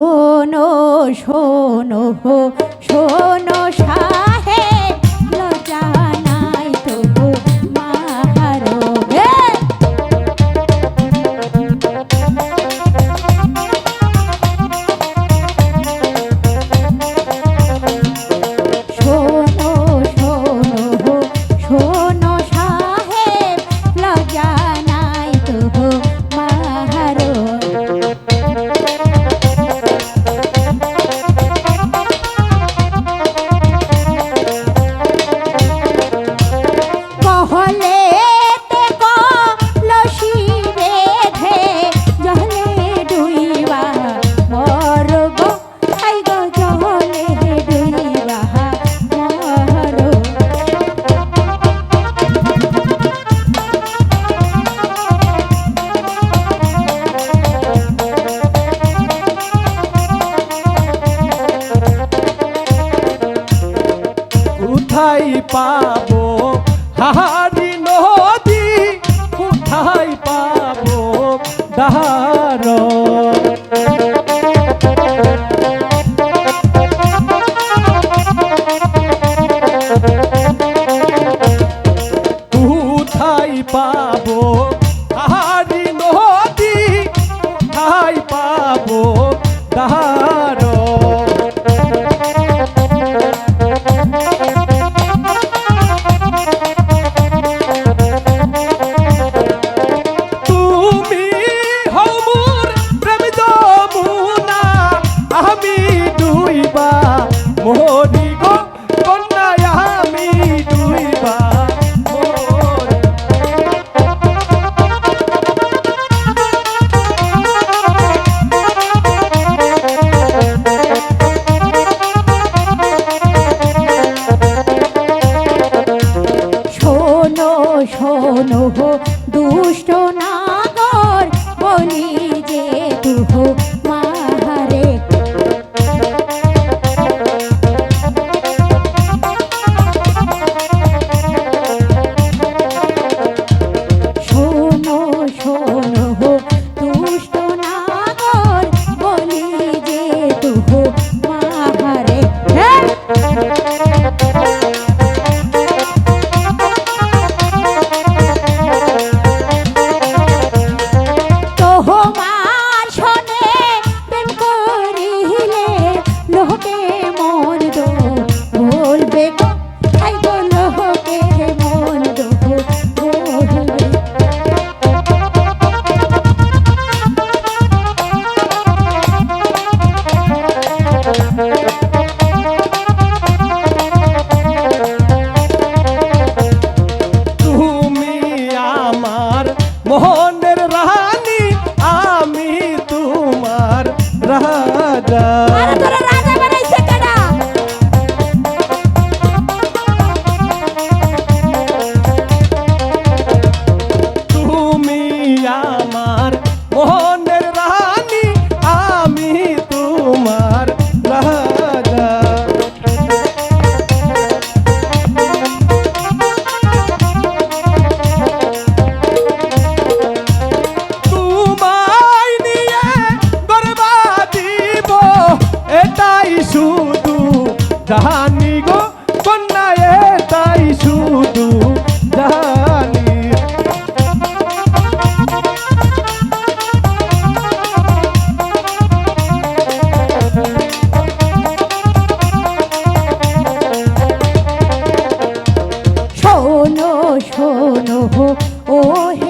ও শোনো শোনো no ho tata কন্যায় তাই শুধু জানি। শোনো শোনো ও হে